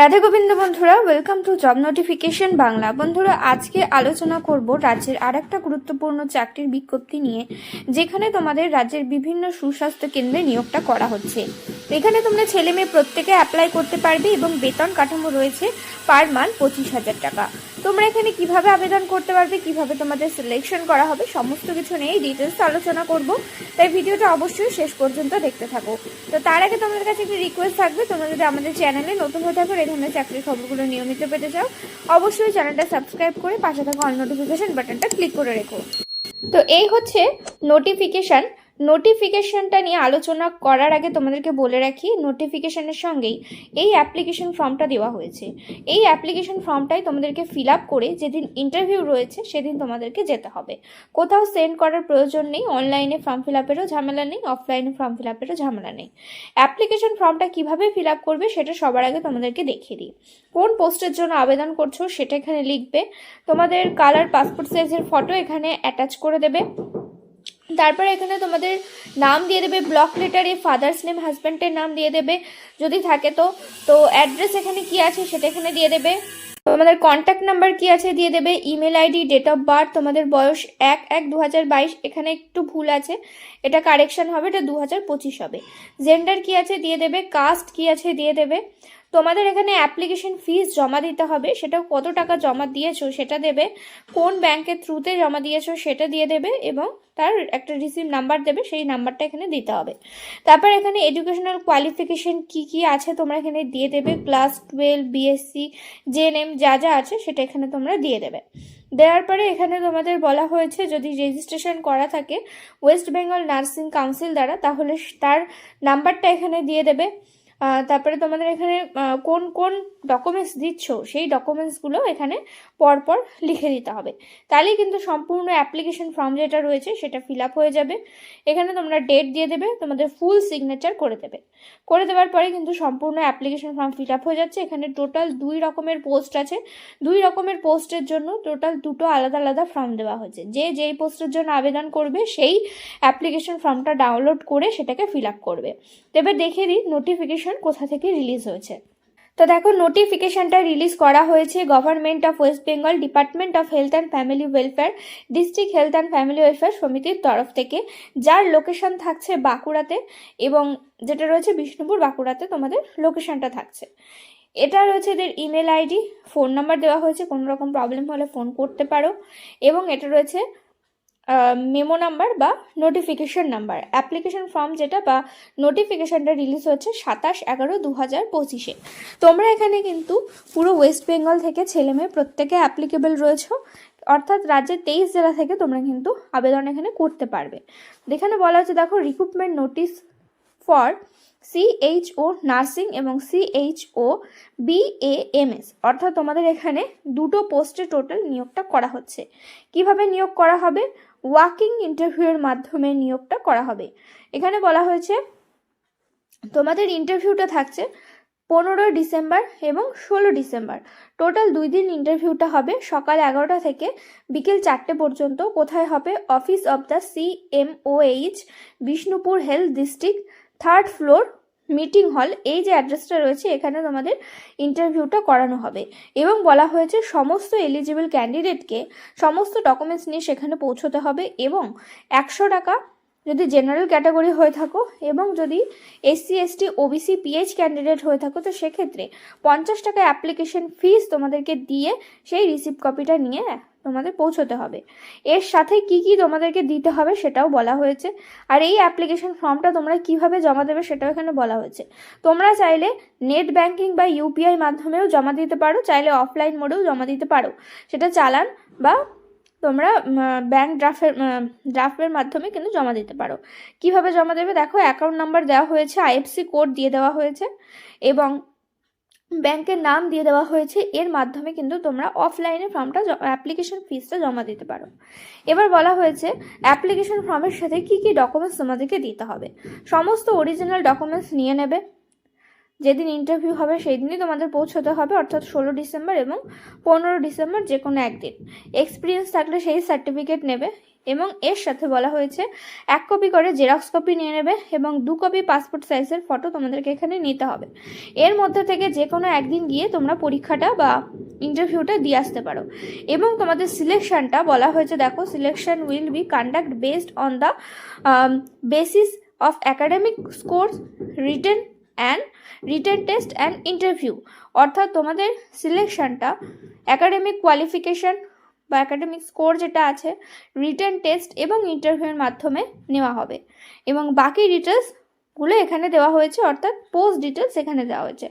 রাধা গোবিন্দ বন্ধুরা welcome to job notification Bangla. বন্ধুরা, আজকে আলোচনা করব রাজ্যের আর একটা গুরুত্বপূর্ণ চাকরির বিজ্ঞপ্তি নিয়ে, যেখানে তোমাদের রাজ্যের বিভিন্ন সুস্বাস্থ্য কেন্দ্রে নিয়োগটা করা হচ্ছে। এখানে তোমরা ছেলে মেয়ে প্রত্যেকে অ্যাপ্লাই করতে পারবে এবং বেতন কাঠামো রয়েছে পার মান্থ পঁচিশ হাজার টাকা। তোমরা এখানে কীভাবে আবেদন করতে পারবে, কীভাবে তোমাদের সিলেকশন করা হবে, সমস্ত কিছু নিয়ে ডিটেলস আলোচনা করব। তাই ভিডিওটা অবশ্যই শেষ পর্যন্ত দেখতে থাকো। তো তার আগে তোমাদের কাছে একটি রিকোয়েস্ট থাকবে, তোমরা যদি আমাদের চ্যানেলে নতুন হয়ে থাকো, এই ধরনের চাকরির খবরগুলো নিয়মিত পেতে চাও, অবশ্যই চ্যানেলটা সাবস্ক্রাইব করে পাশে থাকা অল নোটিফিকেশন বাটনটা ক্লিক করে রেখো। তো এই হচ্ছে নোটিফিকেশান নোটিফিকেশনটা নিয়ে আলোচনা করার আগে তোমাদেরকে বলে রাখি নোটিফিকেশনের সঙ্গেই এই অ্যাপ্লিকেশন ফর্মটা দেওয়া হয়েছে। এই অ্যাপ্লিকেশন ফর্মটাই তোমাদেরকে ফিল আপ করে যেদিন ইন্টারভিউ রয়েছে সেদিন তোমাদেরকে যেতে হবে। কোথাও সেন্ড করার প্রয়োজন নেই অনলাইনে ফর্ম ফিল আপেরও ঝামেলা নেই অফলাইনে ফর্ম ফিল আপেরও ঝামেলা নেই। অ্যাপ্লিকেশন ফর্মটা কীভাবে ফিল আপ করবে সেটা সবার আগে তোমাদেরকে দেখিয়ে দিই। কোন পোস্টের জন্য আবেদন করছ সেটা এখানে লিখবে। তোমাদের কালার পাসপোর্ট সাইজের ফটো এখানে অ্যাটাচ করে দেবে। তারপরে এখানে তোমাদের নাম দিয়ে দেবে ব্লক লেটারে ফাদার্স নেম হাজব্যান্ডের নাম দিয়ে দেবে, যদি থাকে তো। তো অ্যাড্রেস এখানে কি আছে সেটা এখানে দিয়ে দেবে। তোমাদের কন্ট্যাক্ট নাম্বার কি আছে দিয়ে দেবে email ID date of birth তোমাদের বয়স এক এক দু এখানে একটু ভুল আছে। এটা কারেকশন হবে, এটা দু হাজার পঁচিশ হবে। জেন্ডার কি আছে দিয়ে দেবে কাস্ট কি আছে দিয়ে দেবে। তোমাদের এখানে অ্যাপ্লিকেশন ফিস জমা দিতে হবে সেটা কত টাকা জমা দিয়েছ সেটা দেবে। কোন ব্যাংকের থ্রুতে জমা দিয়েছ সেটা দিয়ে দেবে এবং তার একটা রিসিভ নাম্বার দেবে, সেই নাম্বারটা এখানে দিতে হবে। তারপর এখানে এডুকেশনাল কোয়ালিফিকেশন কি কি আছে তোমরা এখানে দিয়ে দেবে ক্লাস টুয়েলভ বিএসসি জেএনএম যা যা আছে সেটা এখানে তোমরা দিয়ে দেবে। দেওয়ার পরে এখানে তোমাদের বলা হয়েছে, যদি রেজিস্ট্রেশন করা থাকে ওয়েস্ট বেঙ্গল নার্সিং কাউন্সিল দ্বারা, তাহলে তার নাম্বারটা এখানে দিয়ে দেবে। তারপরে তোমাদের এখানে কোন কোন ডকুমেন্টস দিচ্ছ, সেই ডকুমেন্টসগুলো এখানে পরপর লিখে দিতে হবে। তাহলেই কিন্তু সম্পূর্ণ অ্যাপ্লিকেশন ফর্ম যেটা রয়েছে, সেটা ফিল আপ হয়ে যাবে। এখানে তোমরা ডেট দিয়ে দেবে, তোমাদের ফুল সিগনেচার করে দেবে। করে দেওয়ার পরে কিন্তু সম্পূর্ণ অ্যাপ্লিকেশন ফর্ম ফিল আপ হয়ে যাচ্ছে। এখানে টোটাল দুই রকমের পোস্ট আছে। দুই রকমের পোস্টের জন্য টোটাল দুটো আলাদা আলাদা ফর্ম দেওয়া হয়েছে। যে যেই পোস্টের জন্য আবেদন করবে, সেই অ্যাপ্লিকেশন ফর্মটা ডাউনলোড করে সেটাকে ফিল আপ করবে। তবে দেখে দিই নোটিফিকেশন কোথা থেকে রিলিজ হয়েছে। তো দেখো নোটিফিকেশনটা রিলিজ করা হয়েছে government of West Bengal department of health and family welfare district health and family welfare সমিতির তরফ থেকে। যার লোকেশন থাকছে বাঁকুড়াতে এবং যেটা রয়েছে বিষ্ণুপুর, বাঁকুড়াতে তোমাদের লোকেশনটা থাকছে। এটা রয়েছে এদের ইমেল আইডি ফোন নাম্বার দেওয়া হয়েছে, কোনো রকম প্রবলেম হলে ফোন করতে পারো। এবং এটা রয়েছে মেমো নাম্বার বা নোটিফিকেশন নাম্বার অ্যাপ্লিকেশন ফর্ম যেটা বা নোটিফিকেশানটা রিলিজ হচ্ছে সাতাশ এগারো দু হাজার পঁচিশে। তোমরা এখানে কিন্তু পুরো ওয়েস্ট বেঙ্গল থেকে ছেলে মেয়ে প্রত্যেকে অ্যাপ্লিকেবল রয়েছে। অর্থাৎ রাজ্যের তেইশ জেলা থেকে তোমরা কিন্তু আবেদন এখানে করতে পারবে। এখানে বলা হচ্ছে, দেখো recruitment notice for CHO nursing এবং সিএইচও বিএএমএস অর্থাৎ তোমাদের এখানে দুটো পোস্টে টোটাল নিয়োগটা করা হচ্ছে। কীভাবে নিয়োগ করা হবে? ওয়াকিং ইন্টারভিউয়ের মাধ্যমে নিয়োগটা করা হবে। এখানে বলা হয়েছে, তোমাদের ইন্টারভিউটা থাকছে পনেরোই ডিসেম্বর এবং ষোলো ডিসেম্বর। টোটাল দুই দিন ইন্টারভিউটা হবে সকাল এগারোটা থেকে বিকেল চারটে পর্যন্ত। কোথায় হবে? Office of the CMOH Bishnupur health district, third floor meeting hall এই যে অ্যাড্রেসটা রয়েছে, এখানে তোমাদের ইন্টারভিউটা করানো হবে। এবং বলা হয়েছে, সমস্ত এলিজিবল ক্যান্ডিডেটকে সমস্ত ডকুমেন্টস নিয়ে সেখানে পৌঁছতে হবে এবং একশো টাকা যদি জেনারেল ক্যাটাগরি হয়ে থাকো এবং যদি SC ST OBC PH candidate হয়ে থাকো, তো সেক্ষেত্রে পঞ্চাশ টাকা অ্যাপ্লিকেশন ফিস তোমাদেরকে দিয়ে সেই রিসিপ্ট কপিটা নিয়ে তোমাদের পৌঁছতে হবে। এর সাথে কি কি তোমাদেরকে দিতে হবে সেটাও বলা হয়েছে। আর এই অ্যাপ্লিকেশন ফর্মটা তোমরা কীভাবে জমা দেবে সেটাও এখানে বলা হয়েছে। তোমরা চাইলে নেট ব্যাংকিং বা ইউপিআই মাধ্যমেও জমা দিতে পারো, চাইলে অফলাইন মোডেও জমা দিতে পারো। সেটা চালান বা তোমরা ব্যাংক ড্রাফের ড্রাফের মাধ্যমে কিন্তু জমা দিতে পারো। কীভাবে জমা দেবে? দেখো অ্যাকাউন্ট নাম্বার দেওয়া হয়েছে আইএফসি কোড দিয়ে দেওয়া হয়েছে এবং ব্যাংকের নাম দিয়ে দেওয়া হয়েছে। এর মাধ্যমে কিন্তু তোমরা অফলাইনে ফর্মটা অ্যাপ্লিকেশন ফিসটা জমা দিতে পারো। এবার বলা হয়েছে অ্যাপ্লিকেশন ফর্মের সাথে কি কি ডকুমেন্টস তোমাদেরকে দিতে হবে? সমস্ত অরিজিনাল ডকুমেন্টস নিয়ে নেবে। যেদিন ইন্টারভিউ হবে সেই দিনই তোমাদের পৌঁছতে হবে, অর্থাৎ ষোলো ডিসেম্বর এবং পনেরো ডিসেম্বর যে কোনো একদিন। এক্সপিরিয়েন্স থাকলে সেই সার্টিফিকেট নেবে এবং এর সাথে বলা হয়েছে, এক কপি করে জেরক্স কপি নিয়ে নেবে এবং দু কপি পাসপোর্ট সাইজের ফটো তোমাদেরকে এখানে নিতে হবে। এর মধ্যে থেকে যে কোনো একদিন গিয়ে তোমরা পরীক্ষাটা বা ইন্টারভিউটা দিয়ে আসতে পারো। এবং তোমাদের সিলেকশনটা বলা হয়েছে, দেখো selection will be conduct based on the basis of academic score written and written test and interview অর্থাৎ তোমাদের সিলেকশনটা অ্যাকাডেমিক কোয়ালিফিকেশন বা অ্যাকাডেমিক স্কোর যেটা আছে রিটেন টেস্ট এবং ইন্টারভিউয়ের মাধ্যমে নেওয়া হবে। এবং বাকি ডিটেলসগুলো এখানে দেওয়া হয়েছে, অর্থাৎ পোস্ট ডিটেলস এখানে দেওয়া হয়েছে।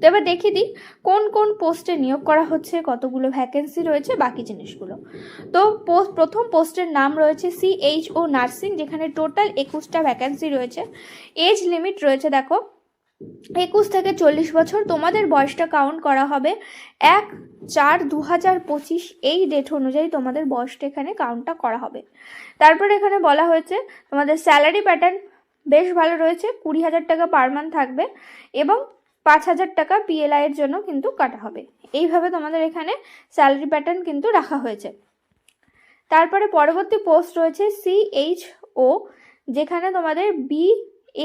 তো এবার দেখিয়ে দিই, কোন কোন পোস্টে নিয়োগ করা হচ্ছে, কতগুলো ভ্যাকেন্সি রয়েছে, বাকি জিনিসগুলো। তো পোস্ট প্রথম পোস্টের নাম রয়েছে সিএইচও নার্সিং যেখানে টোটাল একুশটা ভ্যাকেন্সি রয়েছে। এজ লিমিট রয়েছে, দেখো একুশ থেকে চল্লিশ বছর তোমাদের বয়সটা কাউন্ট করা হবে এক চার দু হাজার পঁচিশ এই ডেট অনুযায়ী তোমাদের বয়সটা এখানে কাউন্টটা করা হবে। তারপরে এখানে বলা হয়েছে তোমাদের স্যালারি প্যাটার্ন বেশ ভালো রয়েছে, কুড়ি হাজার টাকা পার মান্থ থাকবে এবং পাঁচ হাজার টাকা পিএলআই এর জন্য কিন্তু কাটা হবে। এইভাবে তোমাদের এখানে স্যালারি প্যাটার্ন কিন্তু রাখা হয়েছে। তারপরে পরবর্তী পোস্ট রয়েছে সিএইচও যেখানে তোমাদের বি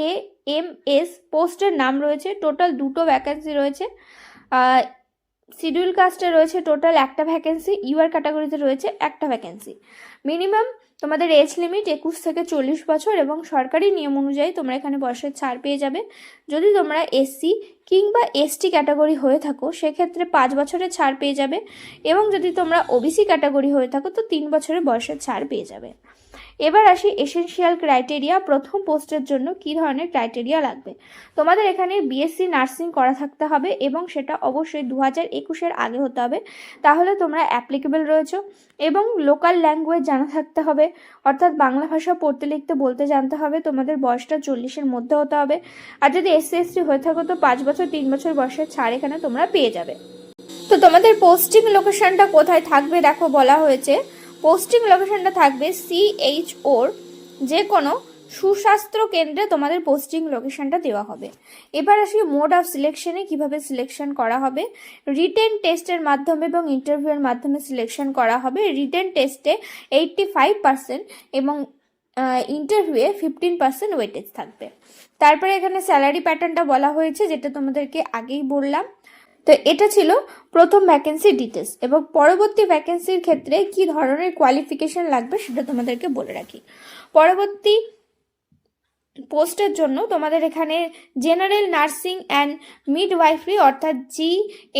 এ এম এস পোস্টের নাম রয়েছে, টোটাল দুটো ভ্যাকেন্সি রয়েছে। শিডিউল কাস্টে রয়েছে টোটাল একটা ভ্যাকেন্সি ইউআর ক্যাটাগরিতে রয়েছে একটা ভ্যাকেন্সি মিনিমাম তোমাদের এজ লিমিট একুশ থেকে চল্লিশ বছর এবং সরকারি নিয়ম অনুযায়ী তোমরা এখানে বয়সের ছাড় পেয়ে যাবে। যদি তোমরা এসসি কিংবা এসটি ক্যাটাগরি হয়ে থাকো, সেক্ষেত্রে পাঁচ বছরের ছাড় পেয়ে যাবে এবং যদি তোমরা ওবিসি ক্যাটাগরি হয়ে থাকো, তো তিন বছরের বয়সের ছাড় পেয়ে যাবে। এবার আসি এসেনশিয়াল ক্রাইটেরিয়া প্রথম পোস্টের জন্য কী ধরনের ক্রাইটেরিয়া লাগবে? তোমাদের এখানে বিএসসি নার্সিং করা থাকতে হবে এবং সেটা অবশ্যই দু হাজার একুশের আগে হতে হবে। তাহলে তোমরা অ্যাপ্লিকেবল রয়েছো এবং লোকাল ল্যাঙ্গুয়েজ জানা থাকতে হবে, অর্থাৎ বাংলা ভাষা পড়তে লিখতে বলতে জানতে হবে, তোমাদের বয়সটা চল্লিশের মধ্যে হতে হবে। আর যদি এসসি এসটি হয়ে থাকো তো পাঁচ বছর, তিন বছর বয়সের ছাড় এখানে তোমরা পেয়ে যাবে। তো তোমাদের পোস্টিং লোকেশনটা কোথায় থাকবে দেখো বলা হয়েছে। পোস্টিং লোকেশনটা থাকবে সিএইচ ওর যে কোনো সুস্বাস্থ্য কেন্দ্রে তোমাদের পোস্টিং লোকেশনটা দেওয়া হবে। এবার আসি মোড অফ সিলেকশনে কীভাবে সিলেকশন করা হবে। রিটেন টেস্টের মাধ্যমে এবং ইন্টারভিউয়ের মাধ্যমে সিলেকশন করা হবে। রিটেন টেস্টে এইট্টি ফাইভ পার্সেন্ট এবং ইন্টারভিউয়ে ফিফটিন পার্সেন্ট ওয়েটেজ থাকবে। তারপরে এখানে স্যালারি প্যাটার্নটা বলা হয়েছে, যেটা তোমাদেরকে আগেই বললাম। তো এটা ছিল প্রথম ভ্যাকেন্সি ডিটেলস এবং পরবর্তী ভ্যাকেন্সির ক্ষেত্রে কি ধরনের কোয়ালিফিকেশন লাগবে সেটা তোমাদেরকে বলে রাখি। পরবর্তী পোস্টের জন্য তোমাদের এখানে জেনারেল নার্সিং অ্যান্ড মিডওয়াইফারি অর্থাৎ জি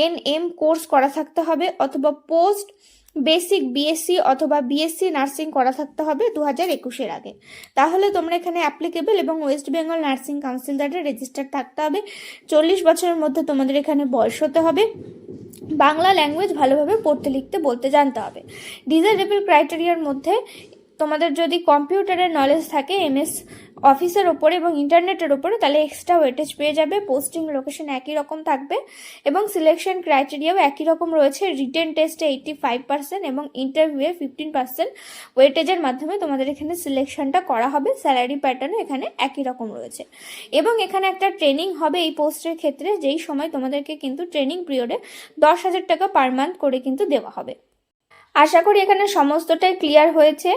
এন এম কোর্স করা থাকতে হবে অথবা পোস্ট বেসিক বিএসসি অথবা বিএসসি নার্সিং করা থাকতে হবে দু হাজার একুশের আগে। তাহলে তোমরা এখানে অ্যাপ্লিকেবল এবং ওয়েস্ট বেঙ্গল নার্সিং কাউন্সিল দ্বারা রেজিস্টার থাকতে হবে। চল্লিশ বছরের মধ্যে তোমাদের এখানে বয়স হতে হবে। বাংলা ল্যাঙ্গুয়েজ ভালোভাবে পড়তে লিখতে বলতে জানতে হবে। ডিজারেবল ক্রাইটেরিয়ার মধ্যে তোমাদের যদি কম্পিউটারের নলেজ থাকে এমএস অফিসের ওপরে এবং ইন্টারনেটের ওপরে, তাহলে এক্সট্রা ওয়েটেজ পেয়ে যাবে। পোস্টিং লোকেশন একই রকম থাকবে এবং সিলেকশন ক্রাইটেরিয়াও একই রকম রয়েছে। রিটেন টেস্টে এইটটি ফাইভ পার্সেন্ট এবং ইন্টারভিউয়ে ফিফটিন পার্সেন্ট ওয়েটেজের মাধ্যমে তোমাদের এখানে সিলেকশনটা করা হবে। স্যালারি প্যাটার্নও এখানে একই রকম রয়েছে। এবং এখানে একটা ট্রেনিং হবে এই পোস্টের ক্ষেত্রে। যেই সময় তোমাদেরকে কিন্তু ট্রেনিং পিরিয়ডে দশ হাজার টাকা পার মান্থ করে কিন্তু দেওয়া হবে। আশা করি এখানে সমস্তটাই ক্লিয়ার হয়েছে।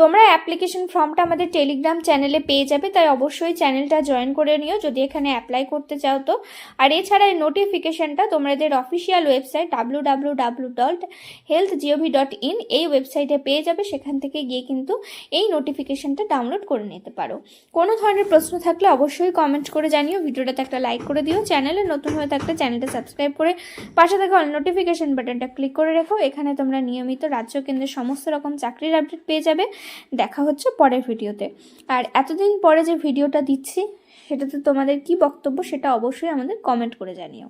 তোমরা অ্যাপ্লিকেশন ফর্মটা আমাদের টেলিগ্রাম চ্যানেলে পেয়ে যাবে, তাই অবশ্যই চ্যানেলটা জয়েন করে নিও যদি এখানে অ্যাপ্লাই করতে চাও তো। আর এছাড়া এই নোটিফিকেশনটা তোমাদের official website W W W dot health G O V dot in এই ওয়েবসাইটে পেয়ে যাবে, সেখান থেকে গিয়ে কিন্তু এই নোটিফিকেশনটা ডাউনলোড করে নিতে পারো। কোনো ধরনের প্রশ্ন থাকলে অবশ্যই কমেন্ট করে জানিও, ভিডিওটাতে একটা লাইক করে দিও চ্যানেলে নতুন হয়ে থাকলে চ্যানেলটা সাবস্ক্রাইব করে পাশে থাকা অল নোটিফিকেশন বাটনটা ক্লিক করে রেখো, এখানে তোমরা নিয়মিত রাজ্য কেন্দ্রের সমস্ত রকম চাকরির আপডেট পেয়ে যাবে। দেখা হচ্ছে পরের ভিডিওতে। আর এতদিন পরে যে ভিডিওটা দিচ্ছি, সেটাতে তোমাদের কি বক্তব্য সেটা অবশ্যই আমাদের কমেন্ট করে জানিও।